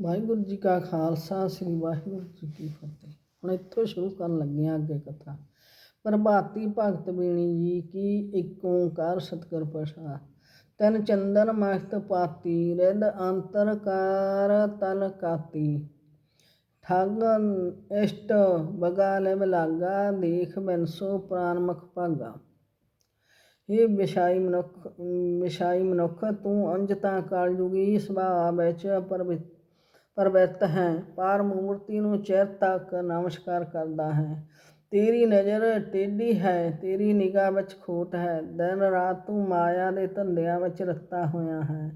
ਵਾਹਿਗੁਰੂ ਜੀ ਕਾ ਖਾਲਸਾ, ਸ੍ਰੀ ਵਾਹਿਗੁਰੂ ਜੀ ਕੀ ਫਤਿਹ। ਹੁਣ ਇੱਥੋਂ ਸ਼ੁਰੂ ਕਰਨ ਲੱਗੇ ਹਾਂ ਅੱਗੇ ਕਥਾ। ਪ੍ਰਭਾਤੀ ਭਗਤ ਬੀਣੀ ਜੀ ਕੀ ਇੱਕ ਓੰਕਾਰ ਸਤਿਗੁਰ ਪ੍ਰਸਾਦ। ਤਨ ਚੰਦਨ ਮਖਤ ਪਾਤੀ ਰਿਦ ਅੰਤਰ ਕਾਰ ਤਲ ਕਾਤੀ। ਠੱਗ ਇਸ਼ਟ ਬਗਾ ਲੈ ਲਾਗਾ ਦੇਖ ਬਿਨਸੋ ਪ੍ਰਾਨ ਮੁਖ ਭਾਗਾ। ਇਹ ਵਿਸ਼ਾਈ ਮਨੁੱਖ ਵਿਸ਼ਾਈ ਮਨੁੱਖ, ਤੂੰ ਅੰਜ ਤਾਂ ਕਲਯੁਗੀ, ਸੁਭਾਅ ਵਿੱਚ ਪਰਵਿ- ਪਰਵਿੱਤ ਹੈ। ਪਾਰ ਮੂਰਤੀ ਨੂੰ ਚਿਰ ਤੱਕ ਨਮਸਕਾਰ ਕਰਦਾ ਹੈ। ਤੇਰੀ ਨਜ਼ਰ ਟੇਢੀ ਹੈ, ਤੇਰੀ ਨਿਗਾਹ ਵਿੱਚ ਖੋਟ ਹੈ। ਦਿਨ ਰਾਤ ਤੂੰ ਮਾਇਆ ਦੇ ਧੰਦਿਆਂ ਵਿੱਚ ਰਤਾ ਹੋਇਆ ਹੈ।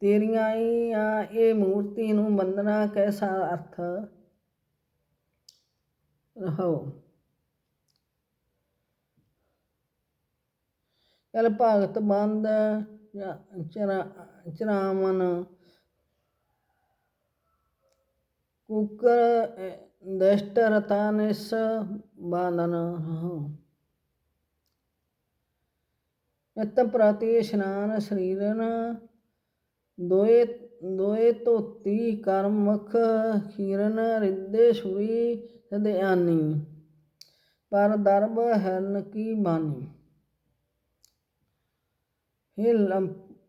ਤੇਰੀਆਂ ਹੀ ਆ ਇਹ ਮੂਰਤੀ ਨੂੰ ਬੰਦਨਾ ਕੈਸਾ ਅਰਥ? ਰਹੋ। ਕਲ ਭਗਤ ਬੰਦ, ਚਰਾ ਚਰਾਵਨ ਕੁਕਰ ਦਸ਼ਟ ਨਿਤ ਪ੍ਰਤੀ ਇਸ਼ਨਾਨ ਸਰੀਰਨ ਦੋਏ ਦੋਏ ਧੋਤੀ ਕਰਮ ਮੁਖ ਖੀਰਨ ਰਿੱਦੇ ਸੁਰੀ ਸਦਿਆਨੀ ਪਰ ਦਰਬ ਹਰਨ ਕੀ ਬਾਨੀ? ਇਹ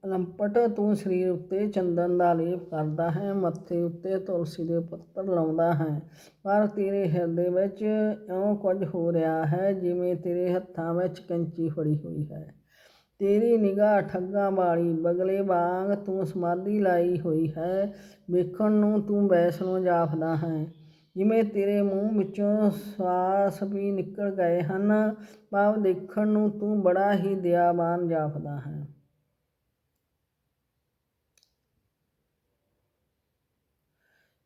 ਲੰਪਟ ਤੂੰ ਸਰੀਰ ਉੱਤੇ ਚੰਦਨ ਦਾ ਲੇਪ ਕਰਦਾ ਹੈ, ਮੱਥੇ ਉੱਤੇ ਤੁਲਸੀ ਦੇ ਪੱਤਰ ਲਾਉਂਦਾ ਹੈ। ਪਰ ਤੇਰੇ ਹਿਰਦੇ ਵਿੱਚ ਇਉਂ ਕੁਝ ਹੋ ਰਿਹਾ ਹੈ ਜਿਵੇਂ ਤੇਰੇ ਹੱਥਾਂ ਵਿੱਚ ਕੈਂਚੀ ਫੜੀ ਹੋਈ ਹੈ। ਤੇਰੀ ਨਿਗਾਹ ਠੱਗਾਂ ਵਾਲੀ ਬਗਲੇ ਵਾਂਗ ਤੂੰ ਸਮਾਧੀ ਲਾਈ ਹੋਈ ਹੈ। ਵੇਖਣ ਨੂੰ ਤੂੰ ਵੈਸਣੋਂ ਜਾਪਦਾ ਹੈ। ਜਿਵੇਂ ਤੇਰੇ ਮੂੰਹ ਵਿੱਚੋਂ ਸਵਾਸ ਵੀ ਨਿਕਲ ਗਏ ਹਨ, ਭਾਵ ਦੇਖਣ ਨੂੰ ਤੂੰ ਬੜਾ ਹੀ ਦਿਆਵਾਨ ਜਾਪਦਾ ਹੈ।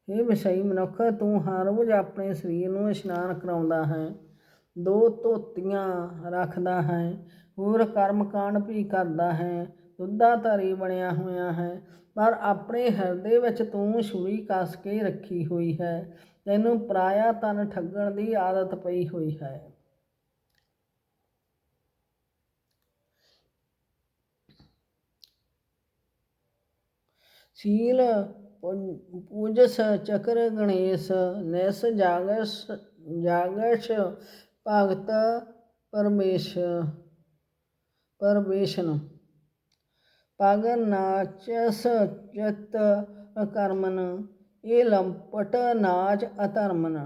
ਇਹ ਵਿਸ਼ਈ ਮਨੁੱਖ ਤੂੰ ਹਰ ਰੋਜ਼ ਆਪਣੇ ਸਰੀਰ ਨੂੰ ਇਸ਼ਨਾਨ ਕਰਾਉਂਦਾ ਹੈ, ਦੋ ਧੋਤੀਆਂ ਰੱਖਦਾ ਹੈ, ਹੋਰ ਕਰਮ ਕਾਂਡ ਵੀ ਕਰਦਾ ਹੈ, ਦੁੱਧਾ ਧਾਰੀ ਬਣਿਆ ਹੋਇਆ ਹੈ, ਪਰ ਆਪਣੇ ਹਿਰਦੇ ਵਿੱਚ ਤੂੰ ਛੁਰੀ ਕੱਸ ਕੇ ਰੱਖੀ ਹੋਈ ਹੈ, ਤੈਨੂੰ ਪਰਾਇਆ ਤਨ ਠੱਗਣ ਦੀ ਆਦਤ ਪਈ ਹੋਈ ਹੈ। ਸੀਲ ਪੂਜਸ ਚਕਰ ਗਣੇਸ਼, ਨਿਸ ਜਾਗਸ, ਜਾਗਸ਼ ਭਗਤ ਪਰਮੇਸ਼ ਪਰਵੇਸ਼ਨ ਪਗ ਨਾਚਸ ਚਿਤ ਅਕਰਮਨ ਇਹ ਲੰਪਟ ਨਾਚ ਅਧਰਮਨ।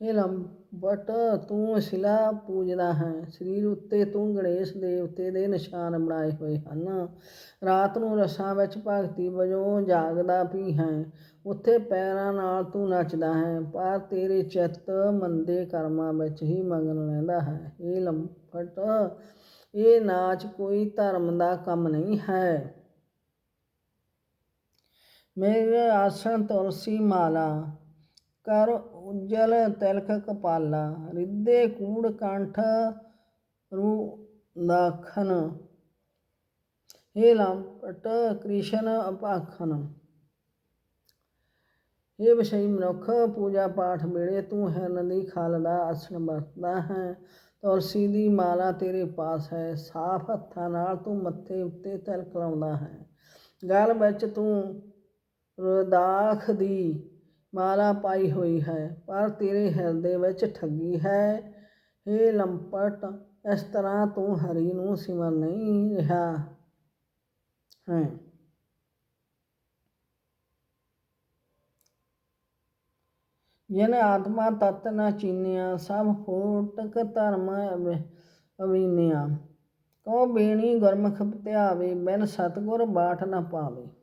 ਇਹ ਲੰਬਟ ਤੂੰ ਸ਼ਿਲਾ ਪੂਜਦਾ ਹੈ। ਸਰੀਰ ਉੱਤੇ ਤੂੰ ਗਣੇਸ਼ ਦੇਵਤੇ ਦੇ ਨਿਸ਼ਾਨ ਬਣਾਏ ਹੋਏ ਹਨ। ਰਾਤ ਨੂੰ ਰਸਾਂ ਵਿੱਚ ਭਗਤੀ ਵਜੋਂ ਜਾਗਦਾ ਵੀ ਹੈ। ਉੱਥੇ ਪੈਰਾਂ ਨਾਲ ਤੂੰ ਨੱਚਦਾ ਹੈ, ਪਰ ਤੇਰੇ ਚਿੱਤ ਮੰਦੇ ਕਰਮਾਂ ਵਿੱਚ ਹੀ ਮਗਨ ਰਹਿੰਦਾ ਹੈ। ਇਹ ਲੰਪਟ ਇਹ ਨਾਚ ਕੋਈ ਧਰਮ ਦਾ ਕੰਮ ਨਹੀਂ ਹੈ। ਮੇਰੇ ਆਸਣ ਤੁਲਸੀ ਮਾਲਾ, ਕਰ ਉਜਲ ਤਿਲਕ ਕਪਾਲਾ ਰਿੱਦੇ ਕੂੜ ਕੰਠ ਰੂ ਦਾਖਨ ਹੇ ਲੰਪਟ ਕ੍ਰਿਸ਼ਨ ਅਪਾਖਨ ਇਹ ਵਿਸ਼ਈ ਮਨੁੱਖ, ਪੂਜਾ ਪਾਠ ਵੇਲੇ ਤੂੰ ਹਿਰਨ ਦੀ ਖਲ ਦਾ ਆਸਣ ਵਰਤਦਾ ਹੈ। ਤੁਲਸੀ ਦੀ ਮਾਲਾ ਤੇਰੇ ਪਾਸ ਹੈ, ਸਾਫ਼ ਹੱਥਾਂ ਨਾਲ ਤੂੰ ਮੱਥੇ ਉੱਤੇ ਤਿਲਕ ਲਾਉਂਦਾ ਹੈ। ਗਲ ਵਿੱਚ ਤੂੰ ਰਦਾਖ ਦੀ ਮਾਲਾ ਪਾਈ ਹੋਈ ਹੈ, ਪਰ ਤੇਰੇ ਹਿਰਦੇ ਵਿੱਚ ਠੱਗੀ ਹੈ। ਇਹ ਲੰਪਟ, ਇਸ ਤਰ੍ਹਾਂ ਤੂੰ ਹਰੀ ਨੂੰ ਸਿਮਰ ਨਹੀਂ ਰਿਹਾ। ਹੈ। ਜਿਨ ਆਤਮਾ ਤਤ ਨਾ ਚੀਨਿਆ, ਸਭ ਫੋਟਕ ਧਰਮ ਅਵੀਨਿਆ। ਕੋ ਬੇਣੀ ਗੁਰਮੁਖ ਧਿਆਵੇ ਬਿਨ ਸਤਗੁਰ ਬਾਠ ਨਾ ਪਾਵੇ।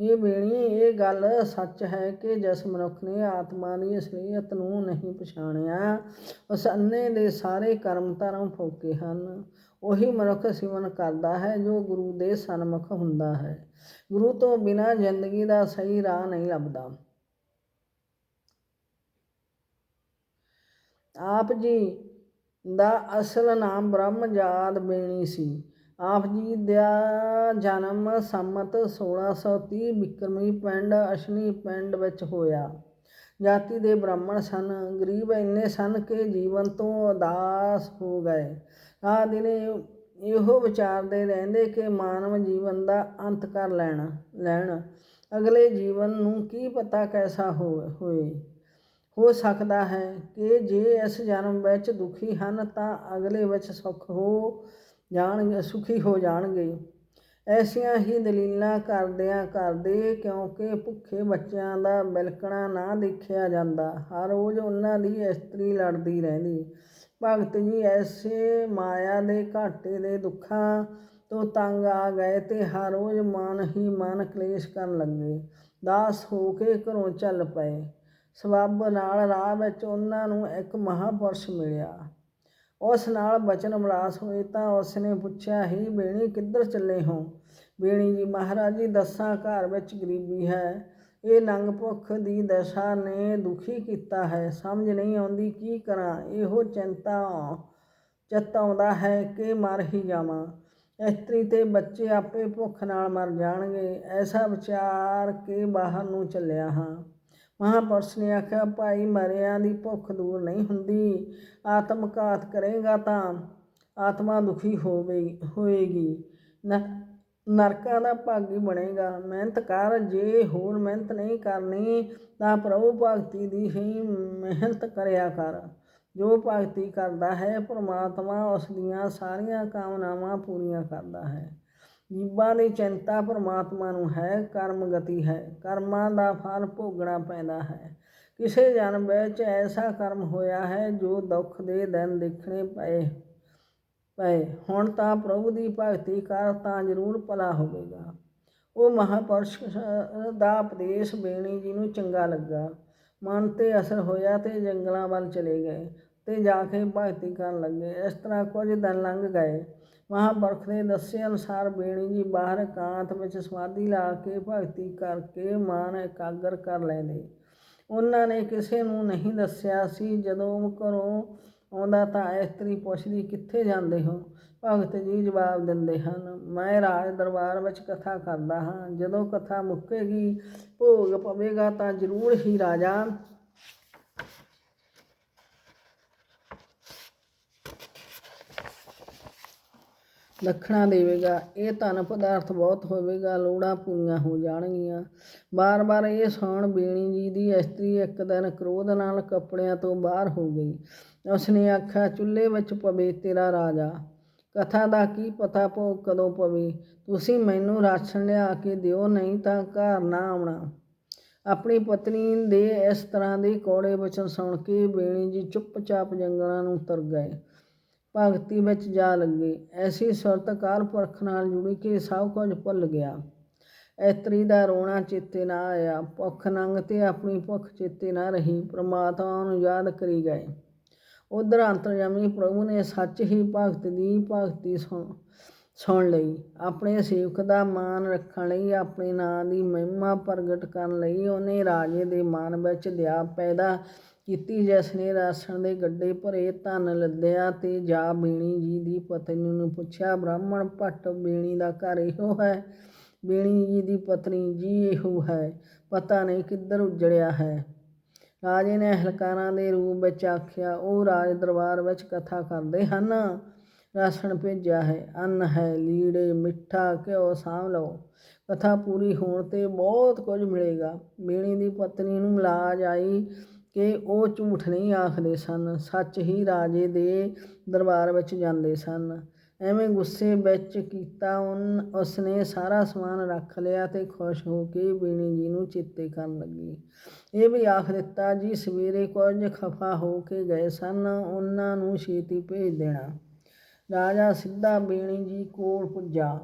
ਇਹ ਬੇਣੀ ਇਹ ਗੱਲ ਸੱਚ ਹੈ ਕਿ ਜਿਸ ਮਨੁੱਖ ਨੇ ਆਤਮਾ ਦੀ ਅਸਲੀਅਤ ਨੂੰ ਨਹੀਂ ਪਛਾਣਿਆ ਉਸ ਅੰਨੇ ਦੇ ਸਾਰੇ ਕਰਮ ਧਰਮ ਫੋਕੇ ਹਨ। ਉਹੀ ਮਨੁੱਖ ਸਿਮਰਨ ਕਰਦਾ ਹੈ ਜੋ ਗੁਰੂ ਦੇ ਸਨਮੁਖ ਹੁੰਦਾ ਹੈ। ਗੁਰੂ ਤੋਂ ਬਿਨਾ ਜ਼ਿੰਦਗੀ ਦਾ ਸਹੀ ਰਾਹ ਨਹੀਂ ਲੱਭਦਾ। ਆਪ ਜੀ ਦਾ ਅਸਲ ਨਾਮ ਬ੍ਰਹਮਜਾਦ ਬੇਣੀ ਸੀ। ਆਪ ਜੀ ਦਾ ਜਨਮ ਸੰਮਤ 1630 ਬਿਕਰਮੀ ਪਿੰਡ ਅਸ਼ਨੀ ਪਿੰਡ ਵਿੱਚ ਹੋਇਆ। ਜਾਤੀ ਦੇ ਬ੍ਰਾਹਮਣ ਸਨ, ਗਰੀਬ ਇੰਨੇ ਸਨ ਕਿ ਜੀਵਨ ਤੋਂ ਉਦਾਸ ਹੋ ਗਏ। ਆ ਦਿਨੇ ਇਹੋ ਵਿਚਾਰਦੇ ਰਹਿੰਦੇ ਕਿ ਮਾਨਵ ਜੀਵਨ ਦਾ ਅੰਤ ਕਰ ਲੈਣਾ, ਲੈਣ। ਅਗਲੇ ਜੀਵਨ ਨੂੰ ਕੀ ਪਤਾ ਕੈਸਾ ਹੋ, ਹੋਏ। ਹੋ ਸਕਦਾ ਹੈ ਕਿ ਜੇ ਇਸ ਜਨਮ ਵਿੱਚ ਦੁਖੀ ਹਨ ਤਾਂ ਅਗਲੇ ਵਿੱਚ ਸੁਖ ਹੋ ਜਾਣਗੇ, ਸੁਖੀ ਹੋ ਜਾਣਗੇ। ਐਸੀਆਂ ਹੀ ਦਲੀਲਾਂ ਕਰਦਿਆਂ ਕਰਦੇ ਕਿਉਂਕਿ ਭੁੱਖੇ ਬੱਚਿਆਂ ਦਾ ਬਿਲਕਣਾ ਨਾ ਦੇਖਿਆ ਜਾਂਦਾ। ਹਰ ਰੋਜ਼ ਉਹਨਾਂ ਦੀ ਇਸਤਰੀ ਲੜਦੀ ਰਹਿੰਦੀ। ਭਗਤ ਜੀ ਐਸੇ ਮਾਇਆ ਦੇ ਘਾਟੇ ਦੇ ਦੁੱਖਾਂ ਤੋਂ ਤੰਗ ਆ ਗਏ ਤੇ ਹਰ ਰੋਜ਼ ਮਨ ਹੀ ਮਨ ਕਲੇਸ਼ ਕਰਨ ਲੱਗੇ। ਦਾਸ ਹੋ ਕੇ ਘਰੋਂ ਚੱਲ ਪਏ। ਸਬੱਬ ਨਾਲ ਰਾਹ ਵਿੱਚ ਉਹਨਾਂ ਨੂੰ ਇੱਕ ਮਹਾਪੁਰਸ਼ ਮਿਲਿਆ। ਉਸ ਨਾਲ ਬਚਨ ਵਿਲਾਸ ਹੋਏ ਤਾਂ ਉਸ ਨੇ ਪੁੱਛਿਆ, ਹੀ ਬੇਣੀ ਕਿੱਧਰ ਚੱਲੇ ਹੋ? ਬੇਣੀ ਜੀ ਮਹਾਰਾਜ ਜੀ, ਦੱਸਾਂ ਘਰ ਵਿੱਚ ਗਰੀਬੀ ਹੈ। ਇਹ ਨੰਗ ਭੁੱਖ ਦੀ ਦਸ਼ਾ ਨੇ ਦੁਖੀ ਕੀਤਾ ਹੈ। ਸਮਝ ਨਹੀਂ ਆਉਂਦੀ, ਕੀ ਕਰਾਂ? ਇਹੋ ਚਿੰਤਾ ਚਿੱਤ ਆਉਂਦਾ ਹੈ ਕਿ ਮਰ ਹੀ ਜਾਵਾਂ। ਇਸਤਰੀ ਤੇ ਬੱਚੇ ਆਪੇ ਭੁੱਖ ਨਾਲ ਮਰ ਜਾਣਗੇ। ਐਸਾ ਵਿਚਾਰ ਕੇ ਬਾਹਰ ਨੂੰ ਚੱਲਿਆ ਹਾਂ। ਮਹਾਪੁਰਸ਼ ਨੇ ਆਖਿਆ, ਭਾਈ, ਮਰਿਆਂ ਦੀ ਭੁੱਖ ਦੂਰ ਨਹੀਂ ਹੁੰਦੀ। ਆਤਮ ਘਾਤ ਕਰੇਗਾ ਤਾਂ ਆਤਮਾ ਦੁਖੀ ਹੋਵੇ, ਹੋਏਗੀ। ਨ, ਨਰਕਾਂ ਦਾ ਭਾਗੀ ਬਣੇਗਾ। ਮਿਹਨਤ ਕਰ, ਜੇ ਹੋਰ ਮਿਹਨਤ ਨਹੀਂ ਕਰਨੀ ਤਾਂ ਪ੍ਰਭੂ ਭਗਤੀ ਦੀ ਹੀ ਮਿਹਨਤ ਕਰਿਆ ਕਰ। ਜੋ ਭਗਤੀ ਕਰਦਾ ਹੈ, ਪ੍ਰਮਾਤਮਾ ਉਸ ਦੀਆਂ ਸਾਰੀਆਂ ਕਾਮਨਾਵਾਂ ਪੂਰੀਆਂ ਕਰਦਾ ਹੈ। ਜੀਵਾਂ ਦੀ ਚਿੰਤਾ ਪਰਮਾਤਮਾ ਨੂੰ ਹੈ, ਕਰਮ ਗਤੀ ਹੈ। ਕਰਮਾਂ ਦਾ ਫਲ ਭੋਗਣਾ ਪੈਂਦਾ ਹੈ। ਕਿਸੇ ਜਨਮ ਵਿੱਚ ਐਸਾ ਕਰਮ ਹੋਇਆ ਹੈ ਜੋ ਦੁੱਖ ਦੇ ਦਿਨ ਦੇਖਣੇ ਪਏ ਪਏ। ਹੁਣ ਤਾਂ ਪ੍ਰਭੂ ਦੀ ਭਗਤੀ ਕਰ ਤਾਂ ਜ਼ਰੂਰ ਭਲਾ ਹੋਵੇਗਾ। ਉਹ ਮਹਾਪੁਰਸ਼ ਦਾ ਉਪਦੇਸ਼ ਬੇਣੀ ਜੀ ਨੂੰ ਚੰਗਾ ਲੱਗਾ। ਮਨ ਤੇ ਅਸਰ ਹੋਇਆ ਤੇ ਜੰਗਲਾਂ ਵੱਲ ਚਲੇ ਗਏ ਤੇ ਜਾ ਕੇ ਭਗਤੀ ਕਰਨ ਲੱਗੇ। ਇਸ ਤਰ੍ਹਾਂ ਕੁਝ ਦਿਨ ਲੰਘ ਗਏ। ਮਹਾਂਪੁਰਖ ਦੇ ਦੱਸੇ ਅਨੁਸਾਰ ਬੇਣੀ ਜੀ ਬਾਹਰ ਇਕਾਂਤ ਵਿੱਚ ਸਮਾਧੀ ਲਾ ਕੇ ਭਗਤੀ ਕਰਕੇ ਮਨ ਇਕਾਗਰ ਕਰ ਲੈਂਦੇ। ਉਹਨਾਂ ਨੇ ਕਿਸੇ ਨੂੰ ਨਹੀਂ ਦੱਸਿਆ ਸੀ, ਜਦੋਂ ਘਰੋਂ ਆਉਂਦਾ ਤਾਂ ਇਸਤਰੀ ਪੁੱਛਦੀ, ਕਿੱਥੇ ਜਾਂਦੇ ਹੋ? ਭਗਤ ਜੀ ਜਵਾਬ ਦਿੰਦੇ ਹਨ, ਮੈਂ ਰਾਜ ਦਰਬਾਰ ਵਿੱਚ ਕਥਾ ਕਰਦਾ ਹਾਂ। ਜਦੋਂ ਕਥਾ ਮੁੱਕੇਗੀ, ਭੋਗ ਪਵੇਗਾ ਤਾਂ ਜ਼ਰੂਰ ਹੀ ਰਾਜਾ ਦੱਖਣਾ ਦੇਵੇਗਾ। ਇਹ ਧਨ ਪਦਾਰਥ ਬਹੁਤ ਹੋਵੇਗਾ, ਲੋੜਾਂ ਪੂਰੀਆਂ ਹੋ ਜਾਣਗੀਆਂ। ਬਾਰ-ਬਾਰ ਇਹ ਸੌਣ ਬੇਣੀ ਜੀ ਦੀ ਇਸਤਰੀ ਇੱਕ ਦਿਨ ਕ੍ਰੋਧ ਨਾਲ ਕੱਪੜਿਆਂ ਤੋਂ ਬਾਹਰ ਹੋ ਗਈ। ਉਸਨੇ ਆਖਿਆ, ਚੁੱਲ੍ਹੇ ਵਿੱਚ ਪਵੇ ਤੇਰਾ ਰਾਜਾ। ਕਥਾ ਦਾ ਕੀ ਪਤਾ ਭੋਗ ਕਦੋਂ ਪਵੇ? ਤੁਸੀਂ ਮੈਨੂੰ ਰਾਸ਼ਨ ਲਿਆ ਕੇ ਦਿਓ, ਨਹੀਂ ਤਾਂ ਘਰ ਨਾ ਆਉਣਾ। ਆਪਣੀ ਪਤਨੀ ਦੇ ਇਸ ਤਰ੍ਹਾਂ ਦੇ ਕੋੜੇ ਵਚਨ ਸੁਣ ਕੇ ਬੇਣੀ ਜੀ ਚੁੱਪਚਾਪ ਜੰਗਲਾਂ ਨੂੰ ਤਰ ਗਏ। ਭਗਤੀ ਵਿੱਚ ਜਾ ਲੱਗੇ। ਐਸੀ ਸੁਰਤ ਕਾਲ ਪੁਰਖ ਨਾਲ ਜੁੜੀ ਕਿ ਸਭ ਕੁਝ ਭੁੱਲ ਗਿਆ। ਐਤਰੀ ਦਾ ਰੋਣਾ ਚੇਤੇ ਨਾ ਆਇਆ। ਭੁੱਖ ਨੰਗ ਤੇ ਆਪਣੀ ਭੁੱਖ ਚੇਤੇ ਨਾ ਰਹੀ। ਪ੍ਰਮਾਤਮਾ ਨੂੰ ਯਾਦ ਕਰੀ ਗਏ। ਉਧਰ ਅੰਤਰਜਾਮੀ ਪ੍ਰਭੂ ਨੇ ਸੱਚ ਹੀ ਭਗਤ ਦੀ ਭਗਤੀ ਸੁਣ ਸੁਣ ਲਈ। ਆਪਣੇ ਸੇਵਕ ਦਾ ਮਾਨ ਰੱਖਣ ਲਈ, ਆਪਣੇ ਨਾਂ ਦੀ ਮਹਿਮਾ ਪ੍ਰਗਟ ਕਰਨ ਲਈ ਉਹਨੇ ਰਾਜੇ ਦੇ ਮਨ ਵਿੱਚ ਦਇਆ ਪੈਦਾ ਕੀਤੀ ਜਿਸ ਨੇ ਰਾਸਣ ਦੇ ਗੱਡੇ ਭਰੇ ਧਨ ਲੱਦਿਆ ਤੇ ਜਾ ਬੀਣੀ ਜੀ ਦੀ ਪਤਨੀ ਨੂੰ ਪੁੱਛਿਆ, ਬ੍ਰਾਹਮਣ, ਭੱਟ ਬੀਣੀ ਦਾ ਘਰ ਇਹੋ ਹੈ? ਬੀਣੀ ਜੀ ਦੀ ਪਤਨੀ ਜੀ ਇਹੋ ਹੈ। ਪਤਾ ਨਹੀਂ ਕਿੱਧਰ ਉੱਜੜਿਆ ਹੈ। ਰਾਜੇ ਨੇ ਹਲਕਾਰਾਂ ਦੇ ਰੂਪ ਵਿੱਚ ਆਖਿਆ, ਉਹ ਰਾਜ ਦਰਬਾਰ ਵਿੱਚ ਕਥਾ ਕਰਦੇ ਹਨ। ਰਾਸ਼ਨ ਭੇਜਿਆ ਹੈ। ਅੰਨ ਹੈ, ਲੀੜੇ, ਮਿੱਠਾ, ਘਿਓ ਸਾਂਭ ਲਓ। ਕਥਾ ਪੂਰੀ ਹੋਣ ਤੇ ਬਹੁਤ ਕੁਝ ਮਿਲੇਗਾ। ਬੀਣੀ ਦੀ ਪਤਨੀ ਨੂੰ ਲਾਜ ਆਈ। ਕਿ ਉਹ ਝੂਠ ਨਹੀਂ ਆਖਦੇ ਸਨ, ਸੱਚ ਹੀ ਰਾਜੇ ਦੇ ਦਰਬਾਰ ਵਿੱਚ ਜਾਂਦੇ ਸਨ। ਐਵੇਂ ਗੁੱਸੇ ਵਿੱਚ ਕੀਤਾ ਉਨ, ਉਸਨੇ ਸਾਰਾ ਸਮਾਨ ਰੱਖ ਲਿਆ ਤੇ ਖੁਸ਼ ਹੋ ਕੇ ਬੀਣੀ ਜੀ ਨੂੰ ਚੇਤੇ ਕਰਨ ਲੱਗੀ। ਇਹ ਵੀ ਆਖ ਦਿੱਤਾ, ਜੀ ਸਵੇਰੇ ਕੁਝ ਖਫਾ ਹੋ ਕੇ ਗਏ ਸਨ ਉਹਨਾਂ ਨੂੰ ਛੇਤੀ ਭੇਜ ਦੇਣਾ। ਰਾਜਾ ਸਿੱਧਾ ਬੀਣੀ ਜੀ ਕੋਲ ਪੁੱਜਾ।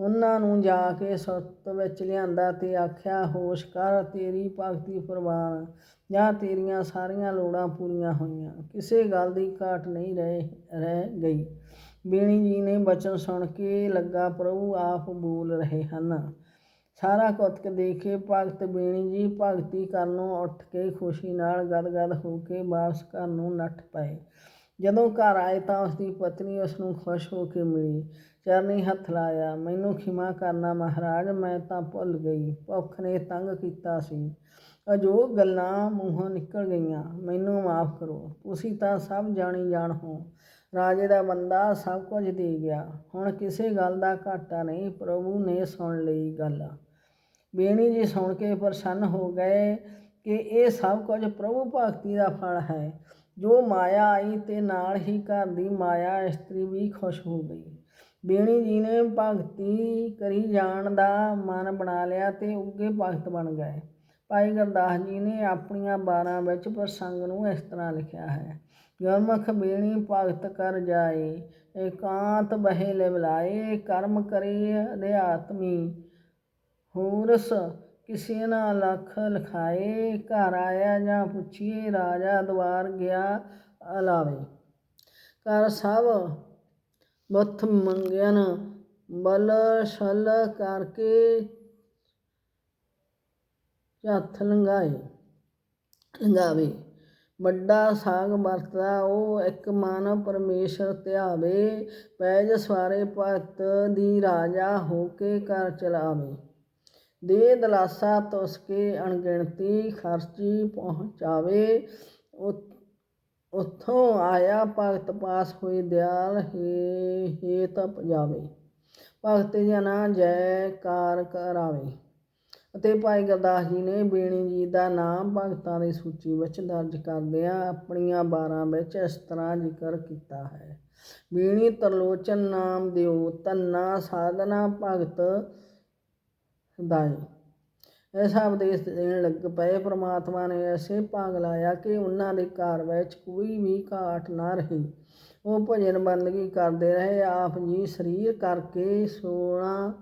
ਉਹਨਾਂ ਨੂੰ ਜਾ ਕੇ ਸੁਰਤ ਵਿੱਚ ਲਿਆਂਦਾ ਅਤੇ ਆਖਿਆ, ਹੋਸ਼ ਕਰ, ਤੇਰੀ ਭਗਤੀ ਪ੍ਰਵਾਨ। ਜਾਂ ਤੇਰੀਆਂ ਸਾਰੀਆਂ ਲੋੜਾਂ ਪੂਰੀਆਂ ਹੋਈਆਂ ਕਿਸੇ ਗੱਲ ਦੀ ਘਾਟ ਨਹੀਂ ਰਹਿ ਰਹਿ ਗਈ। ਬੀਣੀ ਜੀ ਨੇ ਬਚਨ ਸੁਣ ਕੇ ਲੱਗਾ, ਪ੍ਰਭੂ ਆਪ ਬੋਲ ਰਹੇ ਹਨ। ਸਾਰਾ ਕੁੱਤਕ ਦੇਖ ਕੇ ਭਗਤ ਬੀਣੀ ਜੀ ਭਗਤੀ ਕਰਨੋਂ ਉੱਠ ਕੇ ਖੁਸ਼ੀ ਨਾਲ ਗਦਗਦ ਹੋ ਕੇ ਵਾਪਸ ਘਰ ਨੂੰ ਨੱਠ ਪਏ। ਜਦੋਂ ਘਰ ਆਏ ਤਾਂ ਉਸਦੀ ਪਤਨੀ ਉਸ ਨੂੰ ਖੁਸ਼ ਹੋ ਕੇ ਮਿਲੀ, ਚਰਨੀ ਹੱਥ ਲਾਇਆ, ਮੈਨੂੰ ਖਿਮਾ ਕਰਨਾ ਮਹਾਰਾਜ, ਮੈਂ ਤਾਂ ਭੁੱਲ ਗਈ, ਭੁੱਖ ਨੇ ਤੰਗ ਕੀਤਾ ਸੀ। ਅਜੋ ਗੱਲਾਂ ਮੂੰਹੋਂ ਨਿਕਲ ਗਈਆਂ, ਮੈਨੂੰ ਮਾਫ ਕਰੋ, ਤੁਸੀਂ ਤਾਂ ਸਭ ਜਾਣੀ ਜਾਣ ਹੋ। ਰਾਜੇ ਦਾ ਬੰਦਾ ਸਭ ਕੁਝ ਦੇ ਗਿਆ। ਹੁਣ ਕਿਸੇ ਗੱਲ ਦਾ ਘਾਟਾ ਨਹੀਂ, ਪ੍ਰਭੂ ਨੇ ਸੁਣ ਲਈ ਗੱਲ। ਬੇਣੀ ਜੀ ਸੁਣ ਕੇ ਪ੍ਰਸੰਨ ਹੋ ਗਏ ਕਿ ਇਹ ਸਭ ਕੁਝ ਪ੍ਰਭੂ ਭਗਤੀ ਦਾ ਫਲ ਹੈ। ਜੋ ਮਾਇਆ ਆਈ, ਤੇ ਨਾਲ ਹੀ ਘਰ ਦੀ ਮਾਇਆ ਇਸਤਰੀ ਵੀ ਖੁਸ਼ ਹੋ ਗਈ। ਬੇਣੀ ਜੀ ਨੇ ਭਗਤੀ ਕਰੀ ਜਾਣ ਦਾ ਮਨ ਬਣਾ ਲਿਆ ਤੇ ਉੱਗੇ ਭਗਤ ਬਣ ਗਏ। ਭਾਈ ਗੁਰਦਾਸ ਜੀ ਨੇ ਆਪਣੀਆਂ 12 ਵਿੱਚ ਪ੍ਰਸੰਗ ਨੂੰ ਇਸ ਤਰ੍ਹਾਂ ਲਿਖਿਆ ਹੈ, ਗੁਰਮੁਖ ਬੇਣੀ ਭਗਤ ਕਰ ਜਾਏ, ਇਕਾਂਤ ਬਹਿ ਲੈ ਬੁਲਾਏ ਕਰਮ ਕਰੇ ਅਧਿਆਤਮੀ, ਹੋਰਸ ਕਿਸੇ ਨਾ ਲੱਖ ਲਖਾਏ, ਘਰ ਆਇਆ ਜਾਂ ਪੁੱਛੀਏ, ਰਾਜਾ ਦਵਾਰ ਗਿਆ ਅਲਾਵੇ। ਕਰ ਸਭ ਬੁੱਥ ਮੰਗਿਆਨ ਬਲ ਛਲ ਕਰਕੇ ਹੱਥ ਲੰਗਾਏ ਲੰਗਾਵੇ ਵੱਡਾ ਸਾਗ ਵਰਤਦਾ, ਉਹ ਇੱਕ ਮਨ ਪਰਮੇਸ਼ਰ ਧਿਆਵੇ, ਪੈਜ ਸਵਾਰੇ ਭਗਤ ਦੀ ਰਾਜਾ ਹੋ ਕੇ ਘਰ ਚਲਾਵੇ। ਦੇ ਦਲਾਸਾ ਤੁਸ ਕੇ ਅਣਗਿਣਤੀ ਖਰਚੀ ਪਹੁੰਚਾਵੇ। ਉ- ਉੱਥੋਂ ਆਇਆ ਭਗਤ ਪਾਸ ਹੋਏ ਦਿਆਲ ਹੇ ਹੇ ਤਪ ਜਾਵੇ। ਭਗਤ ਜਨਾ ਜੈਕਾਰ ਕਰਾਵੇ। ਅਤੇ ਭਾਈ ਗੁਰਦਾਸ ਜੀ ਨੇ ਬੇਣੀ ਜੀ ਦਾ ਨਾਮ ਭਗਤਾਂ ਦੀ ਸੂਚੀ ਵਿੱਚ ਦਰਜ ਕਰਦਿਆਂ ਆਪਣੀਆਂ 12 ਵਿੱਚ ਇਸ ਤਰ੍ਹਾਂ ਜ਼ਿਕਰ ਕੀਤਾ ਹੈ। ਬੇਣੀ ਤਰਲੋਚਨ ਨਾਮ ਦਿਓ, ਤੰਨਾ ਸਾਧਨਾ ਭਗਤ ਦਾਈ ਐਸਾ ਉਪਦੇਸ਼ ਦੇਣ ਲੱਗ ਪਏ। ਪ੍ਰਮਾਤਮਾ ਨੇ ਐਸੇ ਭਾਗ ਲਾਇਆ ਕਿ ਉਹਨਾਂ ਦੇ ਘਰ ਵਿੱਚ ਕੋਈ ਵੀ ਘਾਟ ਨਾ ਰਹੀ। ਉਹ ਭਜਨ ਬੰਦਗੀ ਕਰਦੇ ਰਹੇ। ਆਪ ਜੀ ਸਰੀਰ ਕਰਕੇ 16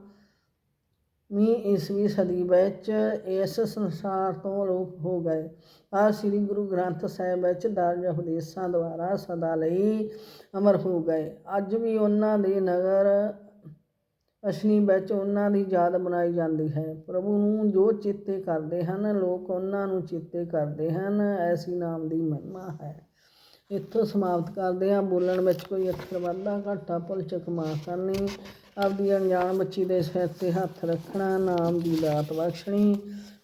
ਵੀਂ ਈਸਵੀ ਸਦੀ ਵਿੱਚ ਇਸ ਸੰਸਾਰ ਤੋਂ ਅਲੋਪ ਹੋ ਗਏ। ਆ ਸ੍ਰੀ ਗੁਰੂ ਗ੍ਰੰਥ ਸਾਹਿਬ ਵਿੱਚ ਦਰਜ ਉਪਦੇਸ਼ਾਂ ਦੁਆਰਾ ਸਦਾ ਲਈ ਅਮਰ ਹੋ ਗਏ। ਅੱਜ ਵੀ ਉਹਨਾਂ ਦੇ ਨਗਰ ਅਸ਼ਨੀ ਵਿੱਚ ਉਹਨਾਂ ਦੀ ਯਾਦ ਬਣਾਈ ਜਾਂਦੀ ਹੈ। ਪ੍ਰਭੂ ਨੂੰ ਜੋ ਚੇਤੇ ਕਰਦੇ ਹਨ, ਲੋਕ ਉਹਨਾਂ ਨੂੰ ਚੇਤੇ ਕਰਦੇ ਹਨ। ਐਸੀ ਨਾਮ ਦੀ ਮਹਿਮਾ ਹੈ। ਇੱਥੋਂ ਸਮਾਪਤ ਕਰਦੇ ਹਾਂ। ਬੋਲਣ ਵਿੱਚ ਕੋਈ ਅੱਖਰ ਵਾਧਾ, ਘਾਟਾ ਭੁੱਲ ਚੁੱਕ ਮਾਫ ਕਰਨੀ ਆਪਦੀ ਅਣਜਾਣ ਬੱਚੀ ਦੇ ਸਿਰ ਤੇ ਹੱਥ ਰੱਖਣਾ, ਨਾਮ ਦੀ ਦਾਤ ਬਖਸ਼ਣੀ।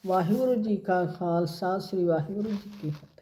ਵਾਹਿਗੁਰੂ ਜੀ ਕਾ ਖਾਲਸਾ, ਸ੍ਰੀ ਵਾਹਿਗੁਰੂ ਜੀ ਕੀ ਫਤਿਹ।